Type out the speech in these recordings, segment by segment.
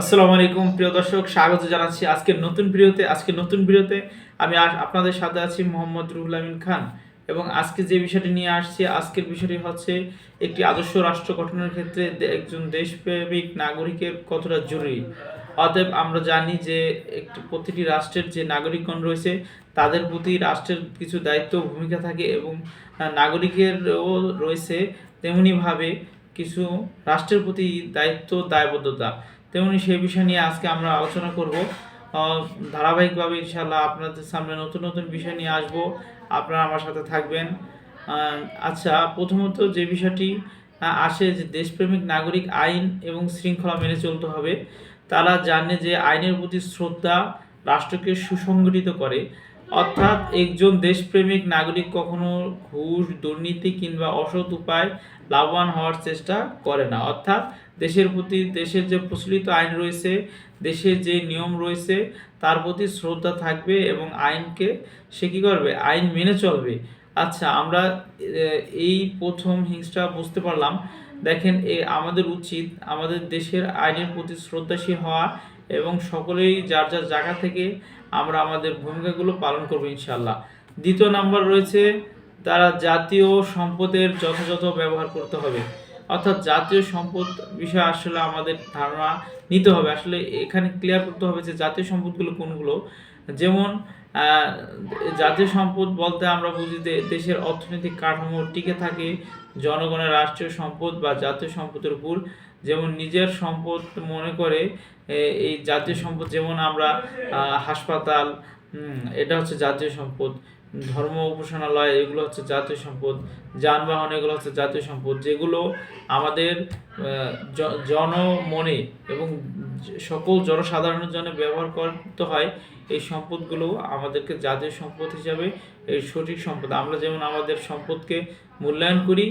আসসালামু আলাইকুম, প্রিয় দর্শক, স্বাগত জানাচ্ছি আজকের নতুন ভিডিওতে। আজকে নতুন ভিডিওতে আমি আপনাদের সাথে আছি মোহাম্মদ রুহুল আমিন খান এবং আজকে যে বিষয়টি নিয়ে আসছি, আজকের বিষয়টি হচ্ছে একটি আদর্শ রাষ্ট্র গঠনের ক্ষেত্রে একজন দেশপ্রেমিক নাগরিকের কতটা জরুরি। অতএব আমরা জানি যে একটি প্রতিটি রাষ্ট্রের যে নাগরিকগণ রয়েছে, তাদের প্রতি রাষ্ট্রের কিছু দায়িত্ব ভূমিকা থাকে এবং নাগরিকেরও রয়েছে তেমনিভাবে কিছু রাষ্ট্রের প্রতি দায়িত্ব, দায়বদ্ধতা। তেমনি সেই বিষয় নিয়ে আজকে আমরা আলোচনা করব। ধারাবাহিকভাবে ইনশাল্লাহ আপনাদের সামনে নতুন নতুন বিষয় নিয়ে আসব। আপনারা আমার সাথে থাকবেন। আচ্ছা প্রথমত যে বিষয়টি আসে যে দেশপ্রেমিক নাগরিক আইন এবং শৃঙ্খলা মেনে চলতে হবে, তারা জানে যে আইনের প্রতি শ্রদ্ধা রাষ্ট্রকে সুসংগঠিত করে। অর্থাৎ একজন দেশপ্রেমিক নাগরিক কখনো ঘুষ, দুর্নীতি কিংবা অসৎ উপায় লাভবান হওয়ার চেষ্টা করে না। অর্থাৎ দেশের প্রতি, দেশের যে প্রচলিত আইন রয়েছে, দেশের যে নিয়ম রয়েছে, তার প্রতি শ্রদ্ধা থাকবে এবং আইনকে সে কী করবে? আইন মেনে চলবে। আচ্ছা আমরা এই প্রথম হিংসটা বুঝতে পারলাম। দেখেন, এ, আমাদের উচিত, আমাদের দেশের আইনের প্রতি শ্রদ্ধাশীল হওয়া এবং সকলেই যার যার জায়গা থেকে আমরা আমাদের ভূমিকাগুলো পালন করব ইনশাল্লাহ দ্বিতীয় নাম্বার রয়েছে, তারা জাতীয় সম্পদের যথাযথ ব্যবহার করতে হবে। অর্থাৎ জাতীয় সম্পদ বিষয়ে আসলে আমাদের ধারণা নিতে হবে। আসলে এখানে ক্লিয়ার করতে হবে যে জাতীয় সম্পদগুলো কোনগুলো? যেমন জাতীয় সম্পদ বলতে আমরা বুঝি দেশের অর্থনৈতিক কাঠামো টিকে থাকে জনগণের রাষ্ট্রীয় সম্পদ বা জাতীয় সম্পদের উপর। যেমন নিজের সম্পদ মনে করে এই জাতীয় সম্পদ যেমন আমরা হাসপাতাল এটা হচ্ছে জাতীয় সম্পদ। ধর্ম উপাসনালয়, এগুলো হচ্ছে জাতীয় সম্পদ। যানবাহন, এগুলো হচ্ছে জাতীয় সম্পদ। যেগুলো আমাদের জনমনে এবং সকল জনসাধারণের জন্য ব্যবহার করতে হয়, এই সম্পদগুলো আমাদেরকে জাতীয় সম্পদ হিসাবে, এই সঠিক সম্পদ। আমরা যেমন আমাদের সম্পদকে মূল্যায়ন করি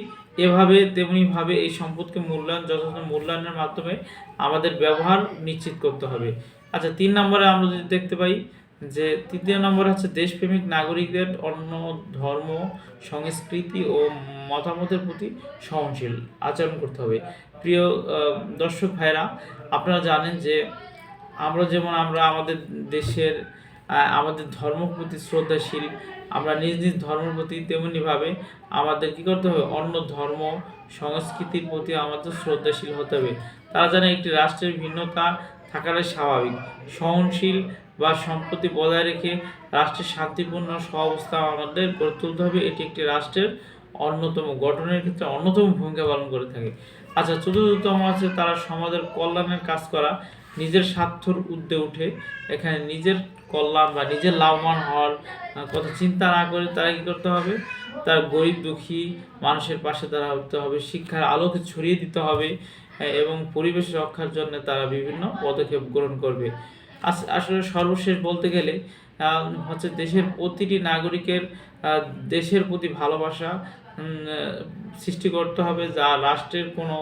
এভাবে তেমনিভাবে এই সম্পদকে মূল্যায়ন, যথাযথ মূল্যায়নের মাধ্যমে আমাদের ব্যবহার নিশ্চিত করতে হবে। আচ্ছা তিন নম্বরে আমরা যদি দেখতে পাই যে তৃতীয় নম্বর হচ্ছে দেশপ্রেমিক নাগরিকদের অন্য ধর্ম, সংস্কৃতি ও মতামতের প্রতি সহনশীল আচরণ করতে হবে। প্রিয় দর্শক ভাইরা আপনারা জানেন যে আমরা যেমন আমরা আমাদের দেশের আমাদের ধর্ম প্রতি শ্রদ্ধাশীল, আমরা নিজ নিজ ধর্মের প্রতি তেমনিভাবে আমাদের কী করতে হবে? অন্য ধর্ম, সংস্কৃতির প্রতি আমাদের শ্রদ্ধাশীল হতে হবে। তারা জানে একটি রাষ্ট্রের ভিন্নতা থাকাটাই স্বাভাবিক। সহনশীল বা সম্পত্তি বজায় রেখে রাষ্ট্রের শান্তিপূর্ণ সহাবস্থা আমাদের গড়ে তুলতে হবে। এটি একটি রাষ্ট্রের অন্যতম, গঠনের ক্ষেত্রে অন্যতম ভূমিকা পালন করে থাকে। আচ্ছা চতুর্থতম আছে তারা সমাজের কল্যাণের কাজ করা। নিজের স্বার্থর ঊর্ধ্বে উঠে এখানে নিজের কল্যাণ বা নিজের লাভবান হওয়ার কথা চিন্তা না করে তারা কী করতে হবে? তার গরিব দুঃখী মানুষের পাশে দাঁড়াতে হবে, শিক্ষার আলোকে ছড়িয়ে দিতে হবে এবং পরিবেশ রক্ষার জন্য তারা বিভিন্ন পদক্ষেপ গ্রহণ করবে। আসলে সর্বশেষ বলতে গেলে হচ্ছে দেশের প্রতিটি নাগরিকের দেশের প্রতি ভালোবাসা সৃষ্টি করতে হবে, যা রাষ্ট্রের কোনো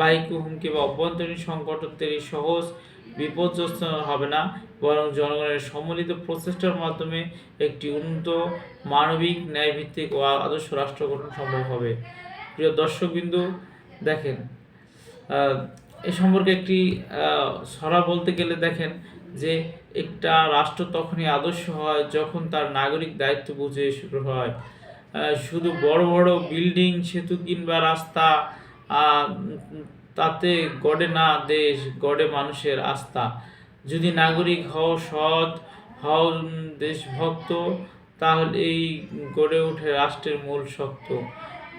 বাহিক হুমকি বা অভ্যন্তরীণ সংকট তৈরি সহজ বিপর্যস্ত হবে না, বরং জনগণের সম্মিলিত প্রচেষ্টার মাধ্যমে একটি উন্নত মানবিক ন্যায়ভিত্তিক ও আদর্শ রাষ্ট্র গঠন সম্ভব হবে। প্রিয় দর্শকবিন্দু, দেখেন এ সম্পর্কে একটি সরা বলতে গেলে দেখেন যে একটা রাষ্ট্র তখনই আদর্শ হয় যখন তার নাগরিক দায়িত্ব বুঝে শুরু হয়। শুধু বড় বড় বিল্ডিং, সেতু কিংবা রাস্তা তাতে গড়ে না দেশ, গড়ে মানুষের আস্থা। যদি নাগরিক হও সৎ, হও দেশভক্ত, তাহলে এই গড়ে ওঠে রাষ্ট্রের মূল শক্ত।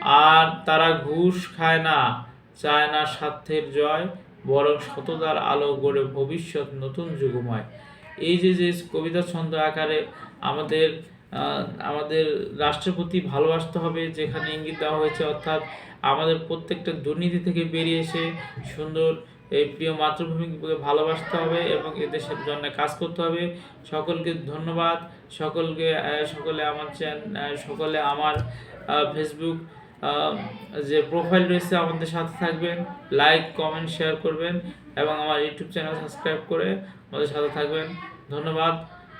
আর তারা ঘুষ খায় না, চায় না স্বার্থের জয়, বরং সততার আলো গড়ে ভবিষ্যৎ নতুন যুগময়। এই যে যে কবিতা ছন্দ আকারে আমাদের আমাদের রাষ্ট্রের প্রতি ভালোবাসতে হবে, যেখানে ইঙ্গিত দেওয়া হয়েছে, অর্থাৎ আমাদের প্রত্যেকটা দুর্নীতি থেকে বেরিয়ে এসে সুন্দর এই প্রিয় মাতৃভূমিকে ভালোবাসতে হবে এবং এদেশের জন্য কাজ করতে হবে। সকলকে ধন্যবাদ। সকলকে সকলে আমার সকলে আমার ফেসবুক যে প্রোফাইল রয়েছে আমাদের সাথে থাকবেন। লাইক কমেন্ট শেয়ার করবেন এবং আমার ইউটিউব চ্যানেল সাবস্ক্রাইব করে আমাদের সাথে থাকবেন। ধন্যবাদ।